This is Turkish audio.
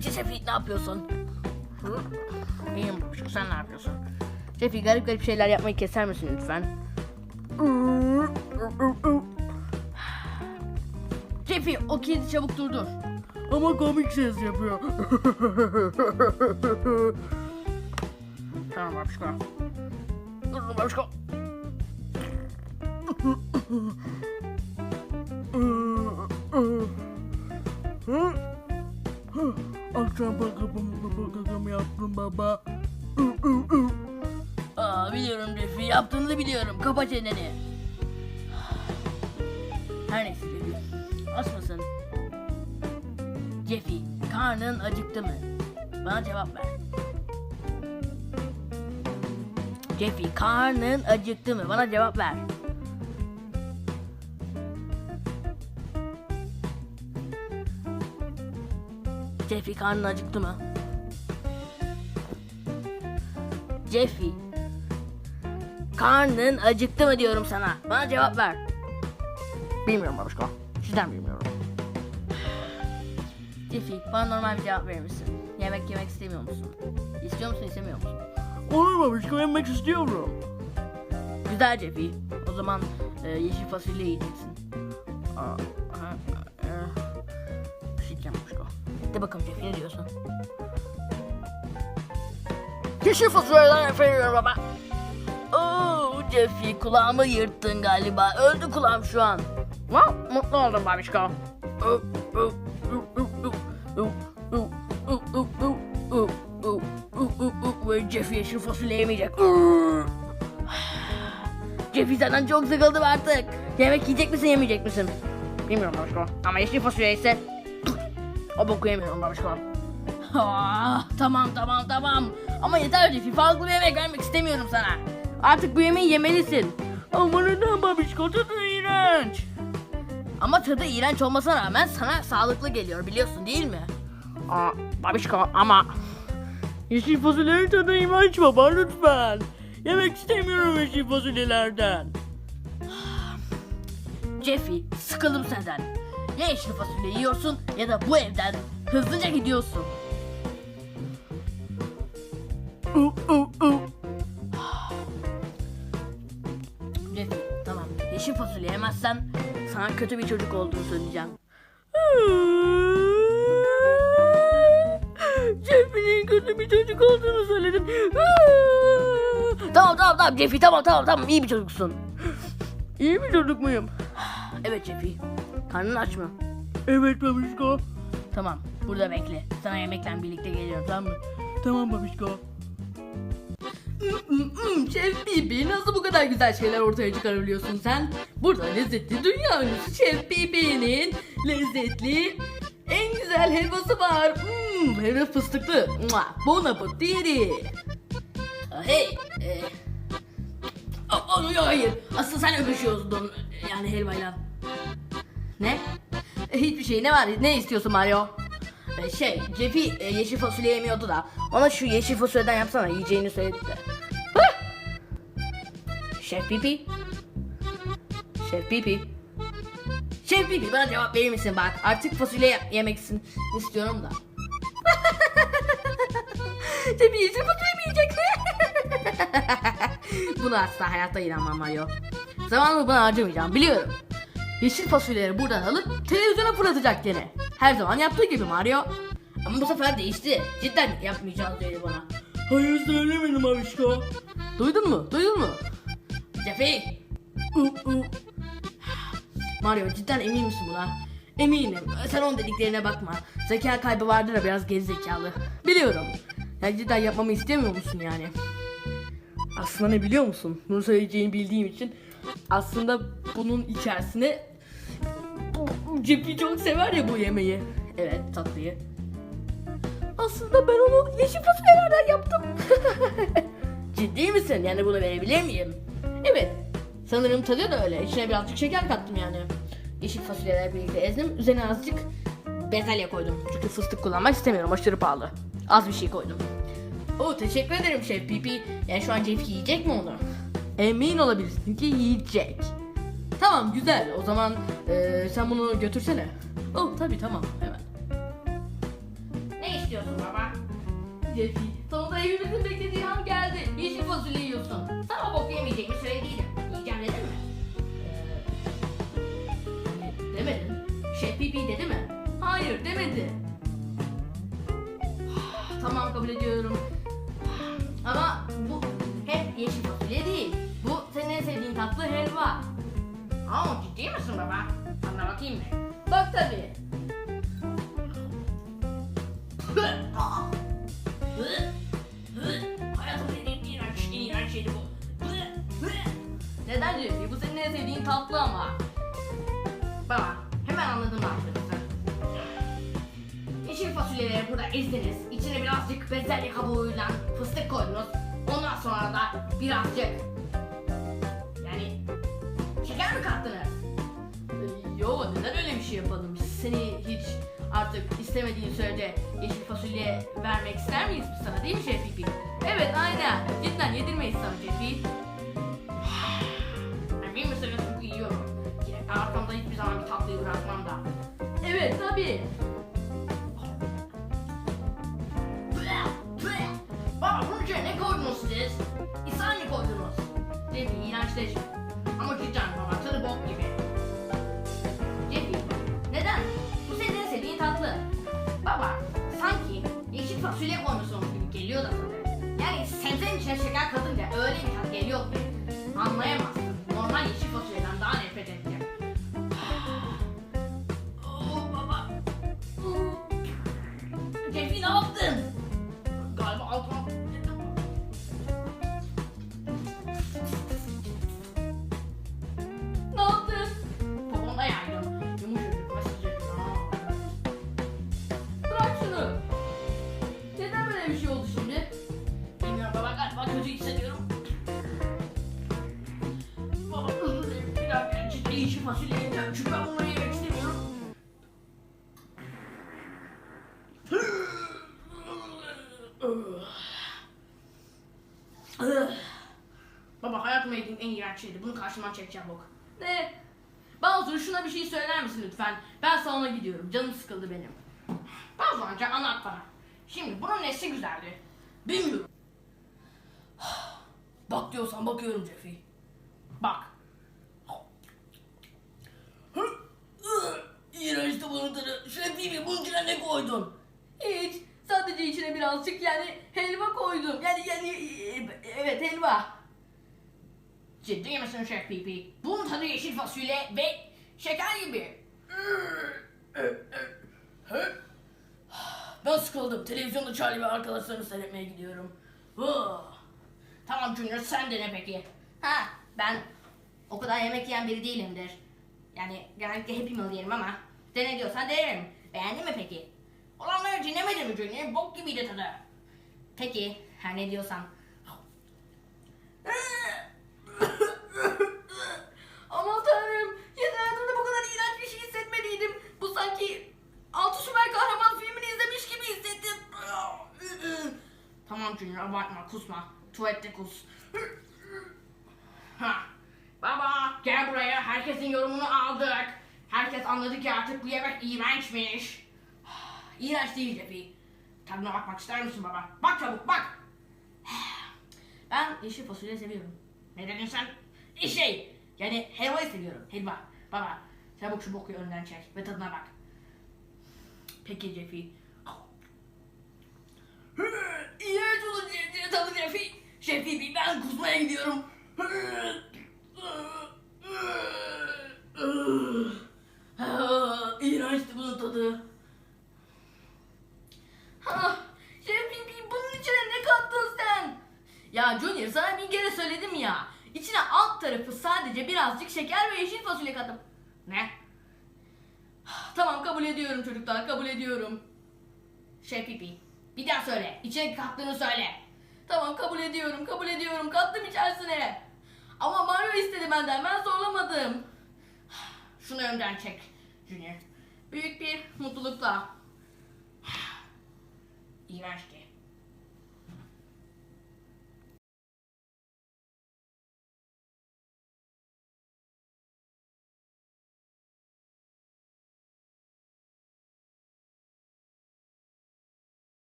Şefik ne yapıyorsun? İyiyim babuşku sen ne yapıyorsun? Şefik garip garip şeyler yapmayı keser misin lütfen? Şefik o kilidi çabuk durdur. Ama komik ses yapıyor. Tamam babuşku. Dur babuşku. Akşam bakımı yaptım baba. Aa biliyorum Şefik yaptığını biliyorum. Kapa çeneni. Her neyse Şefik. Aç mısın? Jeffy, karnın acıktı mı? Bana cevap ver. Jeffy, karnın acıktı mı? Bana cevap ver. Jeffy, karnın acıktı mı? Jeffy, karnın acıktı mı diyorum sana? Bana cevap ver. Bilmiyorum babuşko. Sizden bilmiyorum. Jeffy, bana normal bir cevap verir misin? Yemek yemek istemiyor musun? İstiyor musun, istemiyor musun? Olur babişko yemek istiyorum. Güzel Jeffy. O zaman e, yeşil fasulye yiyeceksin. Aa, De bakalım Jeffy ne diyorsun? Yeşil fasulyeden nefret ediyorum baba. Oo Jeffy kulağımı yırttın galiba. Öldü kulağım şu an. Wow, mutlu oldum babişko. Ve Jeffy yeşil fasulye yemeyecek. Jeffy senden çok sıkıldım artık. Yemek yiyecek misin yemeyecek misin? Bilmiyorum babişko. Ama yeşil fasulye ise boku yemiyorum babişko. Ah, tamam tamam tamam. Ama yeter Jeffy farklı bir yemek vermek istemiyorum sana. Artık bu yemeği yemelisin. Ama neden babişko tadı iğrenç. Ama tadı iğrenç olmasına rağmen sana sağlıklı geliyor biliyorsun değil mi? Aa, babişko ama Yeşil fasulyenin tadı iğrenç baba lütfen. Yemek istemiyorum yeşil fasulyelerden. Jeffy sıkıldım senden. Ya yeşil fasulye yiyorsun ya da bu evden hızlıca gidiyorsun. Jeffy tamam yeşil fasulye yemezsen sana kötü bir çocuk olduğunu söyleyeceğim. Jeffy'nin kötü bir çocuk olduğunu söyledim. Tamam tamam tamam Jeffy tamam tamam tamam iyi bir çocuksun. İyi bir çocuk muyum? Evet Jeffy karnın aç mı? Evet babişko. Tamam burada bekle sana yemekle birlikte geliyorum tamam mı? Tamam babişko. Şef Bibi nasıl bu kadar güzel şeyler ortaya çıkarabiliyorsun sen? Burada lezzetli dünya ünlüsü Şef Bibi'nin lezzetli en güzel helvası var. Hmm, helva fıstıklı. Bon appetit. Aa, Hey. E, hayır. Asıl sen öpüşüyordun yani helvayla. Ne? E, Hiçbir şey. Ne var? Ne istiyorsun Mario? E, şey, Jeffy e, yeşil fasulye yemiyordu da ona şu yeşil fasulyeden yapsana yiyeceğini söyledi de. Şef Pipi. Şef Pipi. Şef Pipi bana cevap verir misin bak artık fasulye ye- yemek için istiyorum da. Tabii yeşil fasulye mi yiyeceksin? Bunu asla hayatta inanmam Mario. Zamanımı buna harcamayacağım biliyorum. Yeşil fasulyeleri buradan alıp televizyona fırlatacak gene. Her zaman yaptığı gibi Mario. Ama bu sefer değişti. Cidden yapmayacağız dedi bana. Hayır söylemedim babişko. Duydun mu? Duydun mu? Uh. Mario cidden emin misin buna? Eminim. Sen onun dediklerine bakma. Zeka kaybı vardır da biraz geri zekalı. Biliyorum. Ya cidden yapmamı istemiyor musun yani? Aslında ne biliyor musun? Bunu söyleyeceğini bildiğim için aslında bunun içerisine Jeffy çok sever ya bu yemeği. Evet tatlıyı. Aslında ben onu yeşil fasulyelerden yaptım. Ciddi misin? Yani bunu verebilir miyim? Evet. Sanırım tadı da öyle. İçine birazcık şeker kattım yani. Yeşil fasulyeler birlikte ezdim. Üzerine azıcık bezelye koydum. Çünkü fıstık kullanmak istemiyorum. Aşırı pahalı. Az bir şey koydum. Oo teşekkür ederim Şef Pipi. Yani şu an Jeff yiyecek mi onu? Emin olabilirsin ki yiyecek. Tamam güzel. O zaman eee, sen bunu götürsene. Oh tabii tamam hemen. Ne istiyorsun baba? Jeffy sonunda evimizin beklediği an geldi. Yeşil fasulye yiyorsun. Sana bok yemeyeceğimi söylediydim. Yiyeceğim dedim mi? Hani demedin. Şef pipi dedi mi? Hayır demedi. tamam kabul ediyorum. Aa ciddi misin baba? Bana bakayım mı? Bak tabii. Hayatımda yediğim en iğrenç, en iğrenç şeydi bu. Neden Jeffy? Bu senin en sevdiğin tatlı ama. Baba hemen anladım ne yaptığınızı. Yeşil fasulyeleri burada ezdiniz. İçine birazcık bezelye kabuğuyla fıstık koydunuz. Ondan sonra da birazcık mi? Ee, Yo neden öyle bir şey yapalım? Seni hiç artık istemediğin sürece yeşil fasulye vermek ister miyiz biz sana değil mi Şef Pipi? Evet aynen. Cidden yedirmeyiz sana Şef Pipi. Emin misiniz bu yiyorum. Yine arkamda hiçbir zaman bir tatlıyı bırakmam da. Evet tabii. Baba bunun içine ne koydunuz siz? İnsan mı koydunuz? Şef Pipi fasulye koymuşsunuz gibi geliyor da tadı. Yani sebzenin içine şeker katınca öyle bir tat geliyor ki anlayamazsın. Normal yeşil fasulyeden daha nefret ettim. Yiyeceğim. Çünkü ben bunları yemek istemiyorum. Baba hayatımda yediğim en iğrenç şeydi. Bunu karşımdan çekeceğim bok. Ne? Bowser şuna bir şey söyler misin lütfen? Ben salona gidiyorum. Canım sıkıldı benim. Bazı önce anlat bana. Şimdi bunun nesi güzeldi? Bilmiyorum. Bak diyorsan bakıyorum Jeffy. Bak. İğrençti. Şöyle bir bir bunun içine ne koydun? Hiç. Sadece içine birazcık yani helva koydum. Yani yani e, evet helva. Ciddi misin Şef Pipi? Bunun tadı yeşil fasulye ve şeker gibi. Ben sıkıldım. Televizyonda Charlie ve arkadaşlarını seyretmeye gidiyorum. Oh. Tamam Junior sen de ne peki? Ha ben o kadar yemek yiyen biri değilimdir. Yani genellikle Meal yerim ama dene diyorsan denerim. Beğendin mi peki? Olanları dinlemedin mi Junior? Bok gibiydi tadı. Peki her ne diyorsan. Aman tanrım. Hayatımda bu kadar iğrenç bir şey hissetmeliydim. Bu sanki Altı Süper Kahraman filmini izlemiş gibi hissettim. Tamam Junior abartma kusma. Tuvalette kus. Baba gel buraya herkesin yorumunu aldık. Herkes anladı ki artık bu yemek iğrençmiş. İğrenç değil Cefi. Tadına bakmak ister misin baba? Bak çabuk bak. Ben yeşil fasulye seviyorum. Ne dedin sen? Şey, yani helvayı seviyorum. Helva. Baba, çabuk şu boku önden çek ve tadına bak. Peki Jeffy. İğrenç olur diye tadı Jeffy. Jeffy ben kusmaya gidiyorum. İğrençti bunun tadı. Ah, Jeffy bunun içine ne kattın sen? Ya Junior sana bir kere söyledim ya. İçine alt tarafı sadece birazcık şeker ve yeşil fasulye kattım. Ne? Tamam kabul ediyorum çocuklar kabul ediyorum. Şey pipi. Bir daha söyle. İçine kattığını söyle. Tamam kabul ediyorum kabul ediyorum kattım içerisine. Ama Mario istedi benden ben zorlamadım. Şunu önden çek Junior. Büyük bir mutlulukla. İğrençti.